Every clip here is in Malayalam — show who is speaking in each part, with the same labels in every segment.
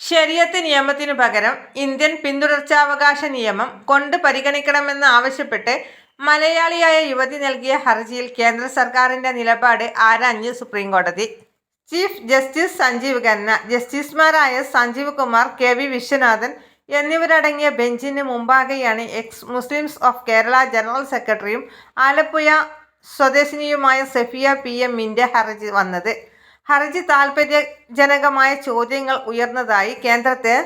Speaker 1: ശരിയത്ത് നിയമത്തിനു പകരം ഇന്ത്യൻ പിന്തുടർച്ചാവകാശ നിയമം കൊണ്ട് പരിഗണിക്കണമെന്ന് ആവശ്യപ്പെട്ട് മലയാളിയായ യുവതി നൽകിയ ഹർജിയിൽ കേന്ദ്ര സർക്കാരിന്റെ നിലപാട് ആരാഞ്ഞ് സുപ്രീംകോടതി. ചീഫ് ജസ്റ്റിസ് സഞ്ജീവ് ഖന്ന ജസ്റ്റിസുമാരായ സഞ്ജീവ് കുമാർ കെ വി വിശ്വനാഥൻ എന്നിവരടങ്ങിയ ബെഞ്ചിന് മുമ്പാകെയാണ് ex Muslims of Kerala general സെക്രട്ടറിയും ആലപ്പുഴ സ്വദേശിനിയുമായ സഫിയ പി എമ്മിന്റെ ഹർജി വന്നത്. ഹർജി താൽപര്യജനകമായ ചോദ്യങ്ങൾ ഉയർന്നതായി കേന്ദ്രത്തെ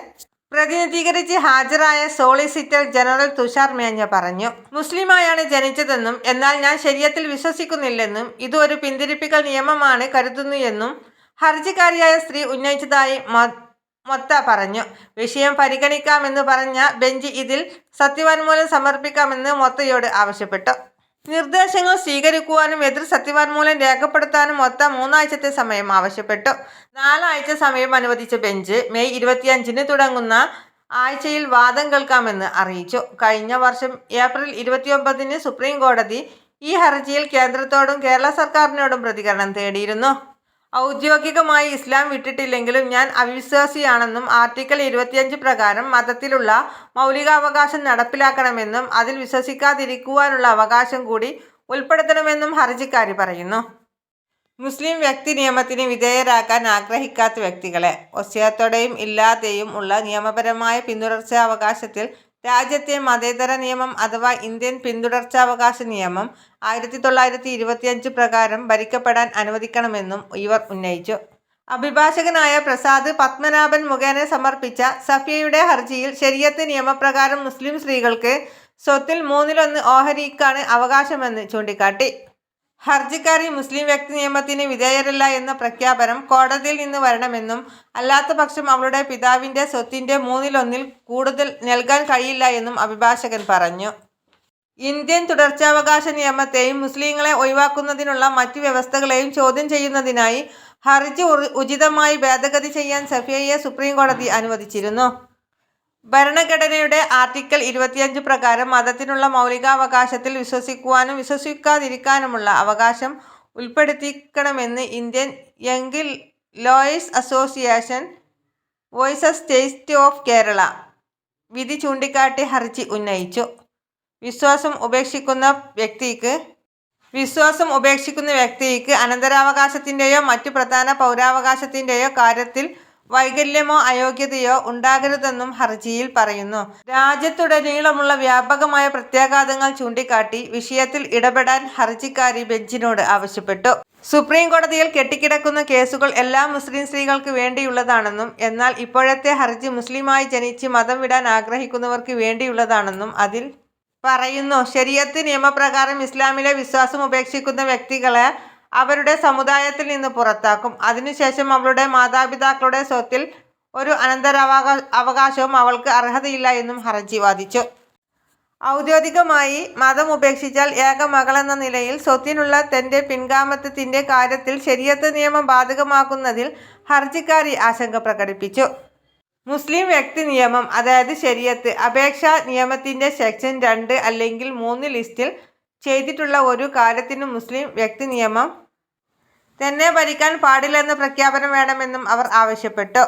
Speaker 1: പ്രതിനിധീകരിച്ച് ഹാജരായ സോളിസിറ്റർ ജനറൽ തുഷാർ മേഞ്ഞ പറഞ്ഞു. മുസ്ലിമായാണ് ജനിച്ചതെന്നും എന്നാൽ ഞാൻ ശരീരത്തിൽ വിശ്വസിക്കുന്നില്ലെന്നും ഇത് ഒരു പിന്തിരിപ്പിക്കൽ നിയമമാണ് കരുതുന്നു എന്നും ഹർജിക്കാരിയായ സ്ത്രീ ഉന്നയിച്ചതായി മൊത്ത പറഞ്ഞു. വിഷയം പരിഗണിക്കാമെന്ന് പറഞ്ഞ ബെഞ്ച് ഇതിൽ സത്യവാൻമൂലം സമർപ്പിക്കാമെന്ന് മൊത്തയോട് ആവശ്യപ്പെട്ടു. നിർദ്ദേശങ്ങൾ സ്വീകരിക്കുവാനും എതിർ സത്യവാങ്മൂലം രേഖപ്പെടുത്താനും മൊത്തം മൂന്നാഴ്ചത്തെ സമയം ആവശ്യപ്പെട്ടു. നാലാഴ്ച സമയം അനുവദിച്ച ബെഞ്ച് മെയ് ഇരുപത്തിയഞ്ചിന് തുടങ്ങുന്ന ആഴ്ചയിൽ വാദം കേൾക്കാമെന്ന് അറിയിച്ചു. കഴിഞ്ഞ വർഷം ഏപ്രിൽ ഇരുപത്തിയൊമ്പതിന് സുപ്രീം കോടതി ഈ ഹർജിയിൽ കേന്ദ്രത്തോടും കേരള സർക്കാരിനോടും പ്രതികരണം തേടിയിരുന്നു. ഔദ്യോഗികമായി ഇസ്ലാം വിട്ടിട്ടില്ലെങ്കിലും ഞാൻ അവിശ്വാസിയാണെന്നും ആർട്ടിക്കിൾ ഇരുപത്തിയഞ്ച് പ്രകാരം മതത്തിലുള്ള മൗലികാവകാശം നടപ്പിലാക്കണമെന്നും അതിൽ വിശ്വസിക്കാതിരിക്കുവാനുള്ള അവകാശം കൂടി ഉൾപ്പെടുത്തണമെന്നും ഹർജിക്കാരി പറയുന്നു. മുസ്ലിം വ്യക്തി നിയമത്തിന് വിധേയരാക്കാൻ ആഗ്രഹിക്കാത്ത വ്യക്തികളെ ഒസ്യത്തോടെയും ഇല്ലാതെയും ഉള്ള നിയമപരമായ പിന്തുടർച്ചാവകാശത്തിൽ രാജ്യത്തെ മതേതര നിയമം അഥവാ ഇന്ത്യൻ പിന്തുടർച്ചാവകാശ നിയമം ആയിരത്തി തൊള്ളായിരത്തി ഇരുപത്തിയഞ്ച് പ്രകാരം ഭരിക്കപ്പെടാൻ അനുവദിക്കണമെന്നും ഇവർ ഉന്നയിച്ചു. അഭിഭാഷകനായ പ്രസാദ് പത്മനാഭൻ മുഖേന സമർപ്പിച്ച സഫിയയുടെ ഹർജിയിൽ ശരിയത്ത് നിയമപ്രകാരം മുസ്ലിം സ്ത്രീകൾക്ക് സ്വത്തിൽ മൂന്നിലൊന്ന് ഓഹരിക്കാണ് അവകാശമെന്ന് ചൂണ്ടിക്കാട്ടി. ഹർജിക്കാരി മുസ്ലിം വ്യക്തി നിയമത്തിന് വിധേയരല്ല എന്ന പ്രഖ്യാപനം കോടതിയിൽ നിന്ന് വരണമെന്നും അല്ലാത്തപക്ഷം അവളുടെ പിതാവിന്റെ സ്വത്തിന്റെ മൂന്നിലൊന്നിൽ കൂടുതൽ നൽകാൻ കഴിയില്ല എന്നും അഭിഭാഷകൻ പറഞ്ഞു. ഇന്ത്യൻ തുടർച്ചാവകാശ നിയമത്തെയും മുസ്ലിങ്ങളെ ഒഴിവാക്കുന്നതിനുള്ള മറ്റ് വ്യവസ്ഥകളെയും ചോദ്യം ചെയ്യുന്നതിനായി ഹർജി ഉചിതമായി ഭേദഗതി ചെയ്യാൻ സഫിയയെ സുപ്രീം കോടതി അനുവദിച്ചിരുന്നു. ഭരണഘടനയുടെ ആർട്ടിക്കിൾ ഇരുപത്തിയഞ്ച് പ്രകാരം മതത്തിനുള്ള മൗലികാവകാശത്തിൽ വിശ്വസിക്കുവാനും വിശ്വസിക്കാതിരിക്കാനുമുള്ള അവകാശം ഉൾപ്പെടുത്തിക്കണമെന്ന് Indian യംഗിൽ lawyers association voices state of Kerala വിധി ചൂണ്ടിക്കാട്ടി ഹർജി ഉന്നയിച്ചു. വിശ്വാസം ഉപേക്ഷിക്കുന്ന വ്യക്തിക്ക് വിശ്വാസം ഉപേക്ഷിക്കുന്ന വ്യക്തിക്ക് അനന്തരാവകാശത്തിന്റെയോ മറ്റു പ്രധാന പൗരാവകാശത്തിന്റെയോ കാര്യത്തിൽ വൈകല്യമോ അയോഗ്യതയോ ഉണ്ടാകരുതെന്നും ഹർജിയിൽ പറയുന്നു. രാജ്യത്തുടനീളമുള്ള വ്യാപകമായ പ്രത്യാഘാതങ്ങൾ ചൂണ്ടിക്കാട്ടി വിഷയത്തിൽ ഇടപെടാൻ ഹർജിക്കാരി ബെഞ്ചിനോട് ആവശ്യപ്പെട്ടു. സുപ്രീം കോടതിയിൽ കെട്ടിക്കിടക്കുന്ന കേസുകൾ എല്ലാ മുസ്ലിം സ്ത്രീകൾക്ക് വേണ്ടിയുള്ളതാണെന്നും എന്നാൽ ഇപ്പോഴത്തെ ഹർജി മുസ്ലിമായി ജനിച്ച് മതം വിടാൻ ആഗ്രഹിക്കുന്നവർക്ക് വേണ്ടിയുള്ളതാണെന്നും അതിൽ പറയുന്നു. ശരിയത്ത് നിയമപ്രകാരം ഇസ്ലാമിലെ വിശ്വാസം ഉപേക്ഷിക്കുന്ന വ്യക്തികളെ അവരുടെ സമുദായത്തിൽ നിന്ന് പുറത്താക്കും. അതിനുശേഷം അവളുടെ മാതാപിതാക്കളുടെ സ്വത്തിൽ ഒരു അനന്തരാവകാ അവകാശവും അവൾക്ക് അർഹതയില്ല എന്നും ഹർജി വാദിച്ചു. ഔദ്യോഗികമായി മതം ഉപേക്ഷിച്ചാൽ ഏക മകളെന്ന നിലയിൽ സ്വത്തിനുള്ള തന്റെ പിൻഗാമത്വത്തിന്റെ കാര്യത്തിൽ ശരിയത്ത് നിയമം ബാധകമാക്കുന്നതിൽ ഹർജിക്കാരി ആശങ്ക പ്രകടിപ്പിച്ചു. മുസ്ലിം വ്യക്തി നിയമം അതായത് ശരിയത്ത് അപേക്ഷ നിയമത്തിന്റെ സെക്ഷൻ രണ്ട് അല്ലെങ്കിൽ മൂന്ന് ലിസ്റ്റിൽ ചെയ്തിട്ടുള്ള ഒരു കാര്യത്തിനും മുസ്ലിം വ്യക്തി നിയമം തന്നെ ഭരിക്കാൻ പാടില്ലെന്ന പ്രഖ്യാപനം വേണമെന്നും അവർ ആവശ്യപ്പെട്ടു.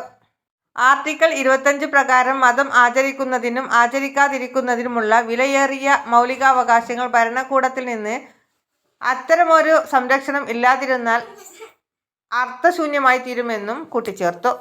Speaker 1: ആർട്ടിക്കിൾ ഇരുപത്തഞ്ച് പ്രകാരം മതം ആചരിക്കുന്നതിനും ആചരിക്കാതിരിക്കുന്നതിനുമുള്ള വിലയേറിയ മൗലികാവകാശങ്ങൾ ഭരണകൂടത്തിൽ നിന്ന് അത്തരമൊരു സംരക്ഷണം ഇല്ലാതിരുന്നാൽ അർത്ഥശൂന്യമായി തീരുമെന്നും കൂട്ടിച്ചേർത്തു.